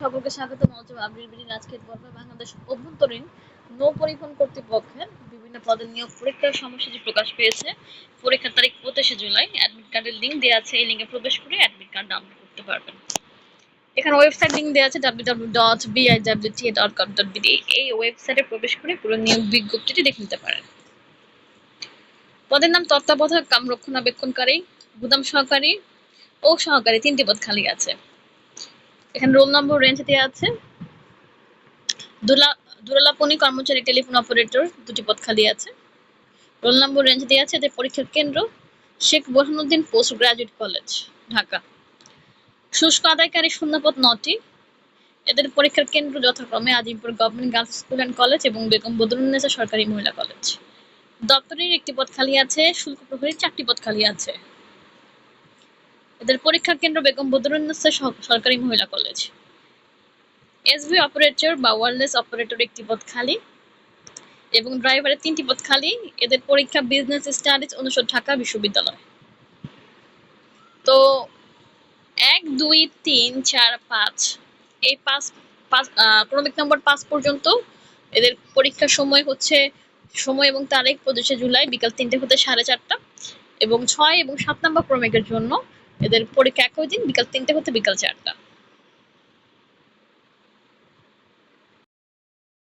সকলকে স্বাগত মঞ্চ আবরির বিডির আজকের পর্বে বাংলাদেশ অভ্যন্তরীণ নৌ পরিবহন কর্তৃপক্ষের বিভিন্ন পদের নিয়োগ পরীক্ষার সময়সূচি প্রকাশ পেয়েছে। পরীক্ষার তারিখ পঁচিশে জুলাই। অ্যাডমিট কার্ডের লিঙ্ক দেওয়া আছে। এই লিঙ্কে প্রবেশ করে অ্যাডমিট কার্ড ডাউনলোড করতে পারবেন। এখানে ওয়েবসাইট লিঙ্ক দেওয়া আছে www.biwta.com.bd এই ওয়েবসাইটে প্রবেশ করে পুরো নিয়োগ বিজ্ঞপ্তিটি দেখে নিতে পারেন। পদের নাম তত্ত্বাবধায়ক, কাম রক্ষণাবেক্ষণকারী, গুদাম সহকারী ও সহকারী তিনটি পদ খালি আছে। এখানে রোল নম্বর রেঞ্জ দেওয়া আছে। দুরালাপনি কর্মচারী টেলিফোন অপারেটর দুটি পদ খালি আছে। রোল নম্বর রেঞ্জ দেওয়া আছে, এদের পরীক্ষার কেন্দ্র Sheikh Borhanuddin post graduate college Dhaka. শুষ্ক আদায়কারী শূন্যপদ নটি। এদের পরীক্ষার কেন্দ্র যথাক্রমে Azimpur government girls school and college এবং বেগম বদরুন্নেসা সরকারি মহিলা কলেজ দপ্তরের একটি পদ খালি আছে, শুল্ক প্রহরীর চারটি পদ খালি আছে। এদের পরীক্ষা কেন্দ্র বেগম বদরুন্নেসা সরকারি মহিলা কলেজ। এসবি অপারেটর বা ওয়্যারলেস অপারেটর একটি পদ খালি এবং ড্রাইভারের তিনটি পদ খালি। এদের পরীক্ষা বিজনেস স্টাডিজ অনুষদ ঢাকা বিশ্ববিদ্যালয়। তো এক, দুই, তিন, চার, পাঁচ, এই পাঁচ পাঁচ ক্রমিক নম্বর পাঁচ পর্যন্ত এদের পরীক্ষার সময় হচ্ছে, সময় এবং তারিখ পঁচিশে জুলাই বিকাল তিনটে হতে সাড়ে চারটা এবং ছয় এবং সাত নম্বর ক্রমিকের জন্য এদের পরীক্ষা একই দিন বিকাল তিনটে হতে বিকাল চারটা।